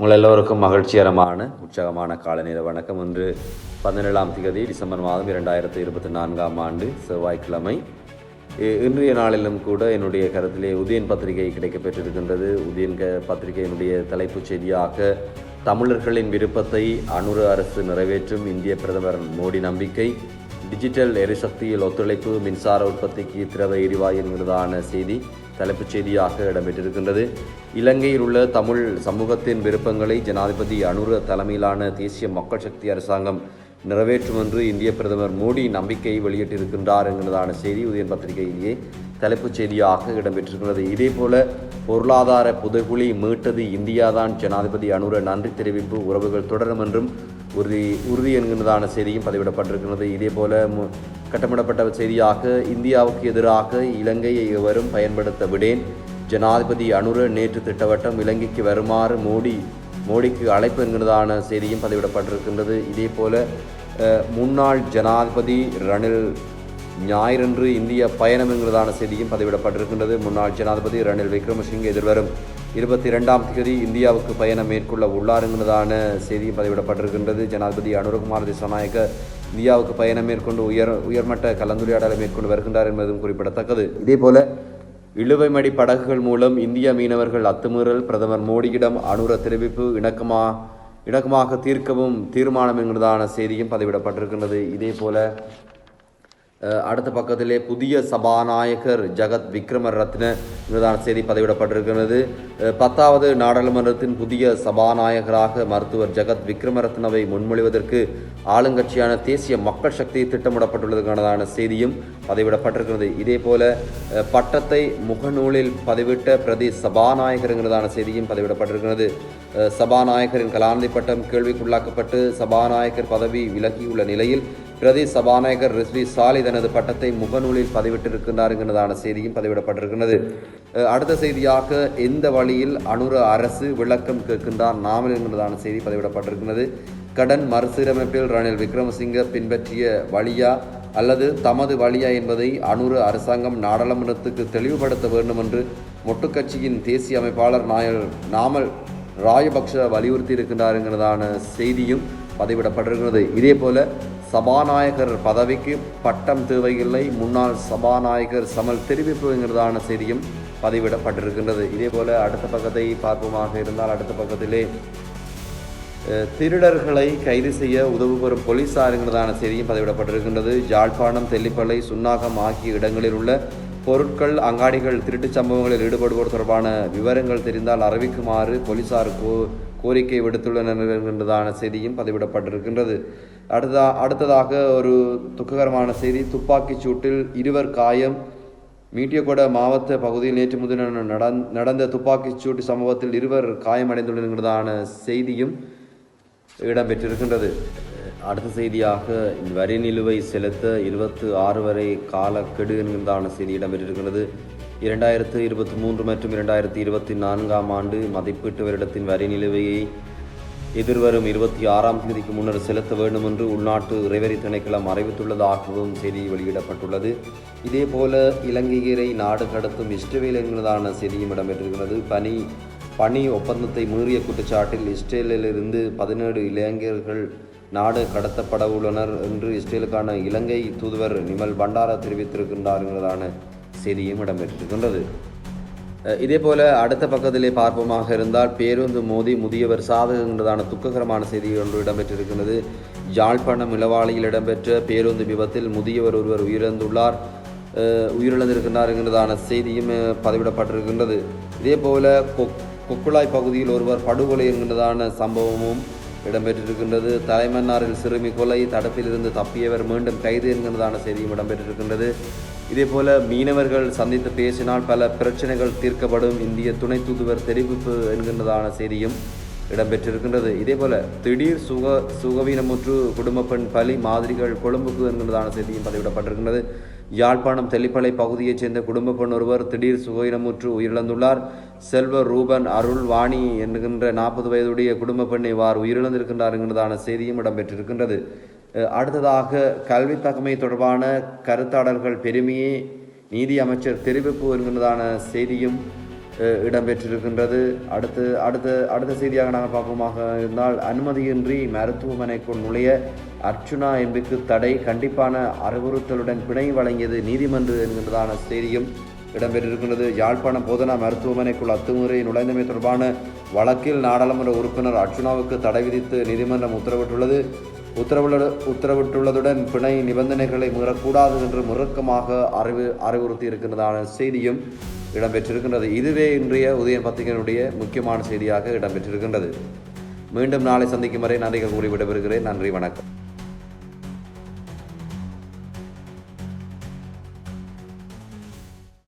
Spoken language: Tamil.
உங்கள் எல்லோருக்கும் மகிழ்ச்சிகரமான உற்சாகமான காலநேர வணக்கம். இன்று பதினேழாம் திகதி டிசம்பர் மாதம் இரண்டாயிரத்தி இருபத்தி நான்காம் ஆண்டு செவ்வாய்க்கிழமை. இன்றைய நாளிலும் கூட என்னுடைய கருத்திலே உதயன் பத்திரிகை கிடைக்கப்பெற்றிருக்கின்றது. உதயன் க பத்திரிகையினுடைய தலைப்புச் செய்தியாக தமிழர்களின் விருப்பத்தை அனுர அரசு நிறைவேற்றும் இந்திய பிரதமர் மோடி நம்பிக்கை டிஜிட்டல் எரிசக்தியில் ஒத்துழைப்பு மின்சார உற்பத்திக்கு திரவ எரிவாயு என்பதான செய்தி தலைப்புச் செய்தியாக இடம்பெற்றிருக்கின்றது. இலங்கையில் உள்ள தமிழ் சமூகத்தின் விருப்பங்களை ஜனாதிபதி அனுர தலைமையிலான தேசிய மக்கள் சக்தி அரசாங்கம் நிறைவேற்றும் என்று இந்திய பிரதமர் மோடி நம்பிக்கை வெளியிட்டிருக்கின்றார் என்கிறதான செய்தி உதயன் பத்திரிகையிலேயே தலைப்புச் செய்தியாக இடம்பெற்றிருக்கிறது. இதேபோல பொருளாதார புதைகுழி மீட்டது இந்தியாதான். ஜனாதிபதி அனுர நன்றி தெரிவிப்பு உறவுகள் தொடரும் என்றும் உறுதி உறுதி என்கின்றதான செய்தியும் பதிவிடப்பட்டிருக்கிறது இதேபோல மு- கட்டமிடப்பட்ட செய்தியாக இந்தியாவுக்கு எதிராக இலங்கையை எவரும் பயன்படுத்த விடேன். ஜனாதிபதி அனுர நேற்று திட்டவட்டம் இலங்கைக்கு வருமாறு மோடி மோடிக்கு அழைப்பு என்கிறதான செய்தியும் பதிவிடப்பட்டிருக்கின்றது. இதேபோல போல முன்னாள் ஜனாதிபதி ரணில் ஞாயிறன்று இந்திய பயணம் என்கிறதான செய்தியும் பதிவிடப்பட்டிருக்கின்றது. முன்னாள் ஜனாதிபதி ரணில் விக்ரமசிங்கே எதிர்வரும் இருபத்தி ரெண்டாம் தேதி இந்தியாவுக்கு பயணம் மேற்கொள்ள உள்ளாருங்கிறதான செய்தியும் பதிவிடப்பட்டிருக்கின்றது. ஜனாதிபதி அனுரகுமார் திசாநாயக்க இந்தியாவுக்கு பயணம் மேற்கொண்டு உயர் உயர்மட்ட கலந்துரையாடலை மேற்கொண்டு வருகின்றார் என்பதும் குறிப்பிடத்தக்கது. இதேபோல இழுவைமடி படகுகள் மூலம் இந்திய மீனவர்கள் அத்துமீறல் பிரதமர் மோடியிடம் அனுர தெரிவிப்பு இணக்கமா இணக்கமாக தீர்க்கவும் தீர்மானம் என்கிறதான செய்தியும் பதிவிடப்பட்டிருக்கின்றது. இதேபோல அடுத்த பக்கத்திலே புதிய சபாநாயகர் ஜகத் விக்ரம ரத்ன செய்தி பதிவிடப்பட்டிருக்கிறது. பத்தாவது நாடாளுமன்றத்தின் புதிய சபாநாயகராக மருத்துவர் ஜகத் விக்ரமரத்னவை முன்மொழிவதற்கு ஆளுங்கட்சியான தேசிய மக்கள் சக்தி திட்டமிடப்பட்டுள்ளதுக்கானதான செய்தியும் பதிவிடப்பட்டிருக்கிறது. இதேபோல போல பட்டத்தை முகநூலில் பதிவிட்ட பிரதி சபாநாயகருங்கிறதான செய்தியும் பதிவிடப்பட்டிருக்கிறது. சபாநாயகரின் கலாநிதி பட்டம் கேள்விக்குள்ளாக்கப்பட்டு சபாநாயகர் பதவி விலகியுள்ள நிலையில் பிரதி சபாநாயகர் ரிஸ்வி சாலி தனது பட்டத்தை முகநூலில் பதிவிட்டிருக்கிறார் என்கிறதான செய்தியும் பதிவிடப்பட்டிருக்கிறது. அடுத்த செய்தியாக எந்த வழியில் அனுர அரசு விளக்கம் கேட்கின்றார் நாமல் என்கிறதான செய்தி பதிவிடப்பட்டிருக்கிறது. கடன் மறுசீரமைப்பில் ரணில் விக்ரமசிங்க பின்பற்றிய வழியா அல்லது தமது வழியா என்பதை அனுர அரசாங்கம் நாடாளுமன்றத்துக்கு தெளிவுபடுத்த வேண்டும் என்று மொட்டுக்கட்சியின் தேசிய அமைப்பாளர் நாயர் நாமல் ராயபக்ஷ வலியுறுத்தி இருக்கின்றாருங்கிறதான செய்தியும் பதிவிடப்பட்டிருக்கிறது. இதேபோல சபாநாயகர் பதவிக்கு பட்டம் தேவையில்லை. முன்னாள் சபாநாயகர் சமல் தெரிவிப்புங்கிறதான செய்தியும் பதிவிடப்பட்டிருக்கின்றது. இதேபோல அடுத்த பக்கத்தை பார்ப்போமாக இருந்தால் அடுத்த பக்கத்திலே திருடர்களை கைது செய்ய உதவு பெறும் போலீசாருங்கிறதான செய்தியும் பதிவிடப்பட்டிருக்கின்றது. ஜாழ்ப்பாணம் தெல்லிப்பளை சுன்னாகம் ஆகிய இடங்களில் உள்ள பொருட்கள் அங்காடிகள் திருட்டுச் சம்பவங்களில் ஈடுபடுவோர் தொடர்பான விவரங்கள் தெரிந்தால் அறிவிக்குமாறு போலீசாருக்கு கோரிக்கை விடுத்துள்ளனர் என்கின்றதான செய்தியும் பதிவிடப்பட்டிருக்கின்றது. அடுத்ததா அடுத்ததாக ஒரு துக்ககரமான செய்தி. துப்பாக்கிச் சூட்டில் இருவர் காயம். மீட்டியகொட மாவட்ட பகுதியில் நேற்று முன்தினம் நடந் நடந்த துப்பாக்கிச் சூட்டு சம்பவத்தில் இருவர் காயமடைந்துள்ளதான செய்தியும் இடம்பெற்றிருக்கின்றது. அடுத்த செய்தியாக வரி நிலுவை செலுத்த இருபத்து ஆறு வரை காலக்கெடு என்கின்றதான செய்தி இடம்பெற்றிருக்கின்றது. இரண்டாயிரத்து இருபத்தி மூன்று மற்றும் இரண்டாயிரத்தி இருபத்தி நான்காம் ஆண்டு மதிப்பீட்டு வருடத்தின் வரி நிலுவையை எதிர்வரும் இருபத்தி ஆறாம் தேதிக்கு முன்னர் செலுத்த வேண்டும் என்று உள்நாட்டு இறைவரி திணைக்களம் அறிவித்துள்ளதாகவும் செய்தி வெளியிடப்பட்டுள்ளது. இதேபோல இலங்கையரை நாடு கடத்தும் இஸ்ரேல் என்கிறதான செய்தியும் இடம்பெற்றிருக்கிறது. பனி பணி ஒப்பந்தத்தை மீறிய குற்றச்சாட்டில் இஸ்ரேலிலிருந்து பதினேழு இளைஞர்கள் நாடு கடத்தப்பட உள்ளனர் என்று இஸ்ரேலுக்கான இலங்கை தூதுவர் நிமல் பண்டாரா தெரிவித்திருக்கின்றார் என்கிறதான செய்தியும் இடம்பெற்றிருக்கின்றது. இதே போல அடுத்த பக்கத்திலே பார்ப்போமாக இருந்தால் பேருந்து மோதி முதியவர் சாதகங்கிறதான துக்ககரமான செய்தி ஒன்று இடம்பெற்றிருக்கிறது யாழ்ப்பாணம் இளவாளியில் இடம்பெற்ற பேருந்து விபத்தில் முதியவர் ஒருவர் உயிரிழந்துள்ளார். உயிரிழந்திருக்கின்றார் என்கிறதான செய்தியும் பதிவிடப்பட்டிருக்கின்றது. இதே போல கொக் கொக்குழாய் பகுதியில் ஒருவர் படுகொலை என்கிறதான சம்பவமும் இடம்பெற்றிருக்கின்றது. தலைமன்னாரில் சிறுமி கொலை தடுப்பிலிருந்து தப்பியவர் மீண்டும் கைது என்கிறதான செய்தியும் இடம்பெற்றிருக்கின்றது. இதேபோல மீனவர்கள் சந்தித்து பேசினால் பல பிரச்சனைகள் தீர்க்கப்படும். இந்திய துணை தூதுவர் தெரிவிப்பு என்கின்றதான செய்தியும் இடம்பெற்றிருக்கின்றது. இதேபோல திடீர் சுக சுகவீனமுற்று குடும்ப பெண் பலி மாதிரிகள் கொழும்புக்கு என்கின்றதான செய்தியும் பதிவிடப்பட்டிருக்கின்றது. யாழ்ப்பாணம் தெல்லிப்பளை பகுதியைச் சேர்ந்த குடும்ப பெண் ஒருவர் திடீர் சுகவீனமுற்று உயிரிழந்துள்ளார். செல்வ ரூபன் அருள் வாணி என்கின்ற நாற்பது வயதுடைய குடும்ப பெண் இவ்வாறு உயிரிழந்திருக்கின்றார் என்கின்றதான செய்தியும் இடம்பெற்றிருக்கின்றது. அடுத்ததாக கல்வி தகமை தொடர்பான கருத்தாடல்கள் பெருமையே நீதி அமைச்சர் தெரிவிப்பு வருகின்றதான செய்தியும் இடம்பெற்றிருக்கின்றது. அடுத்து அடுத்த அடுத்த செய்தியாக நாங்கள் பார்ப்போமாக இருந்தால் அனுமதியின்றி மருத்துவமனைக்குள் நுழைய அர்ச்சுனா எம்பிக்கு தடை கண்டிப்பான அறிவுறுத்தலுடன் பிணை வழங்கியது நீதிமன்றம் என்கின்றதான செய்தியும் இடம்பெற்றிருக்கின்றது. யாழ்ப்பாணம் போதனா மருத்துவமனைக்குள் அத்துமுறை நுழைந்தமை தொடர்பான வழக்கில் நாடாளுமன்ற உறுப்பினர் அர்ச்சுனாவுக்கு தடை விதித்து நீதிமன்றம் உத்தரவிட்டுள்ளது. உத்தரவுள்ள உத்தரவிட்டுள்ளதுடன் பிணை நிபந்தனைகளை மீறக்கூடாது என்று முறக்கமாக அறிவு அறிவுறுத்தி இருக்கின்றதான செய்தியும் இடம்பெற்றிருக்கின்றது. இதுவே இன்றைய உதயன் பத்திரிகையினுடைய முக்கியமான செய்தியாக இடம்பெற்றிருக்கின்றது. மீண்டும் நாளை சந்திக்கும் வரை நன்றிகள் கூறி விடைபெறுகிறேன். நன்றி வணக்கம்.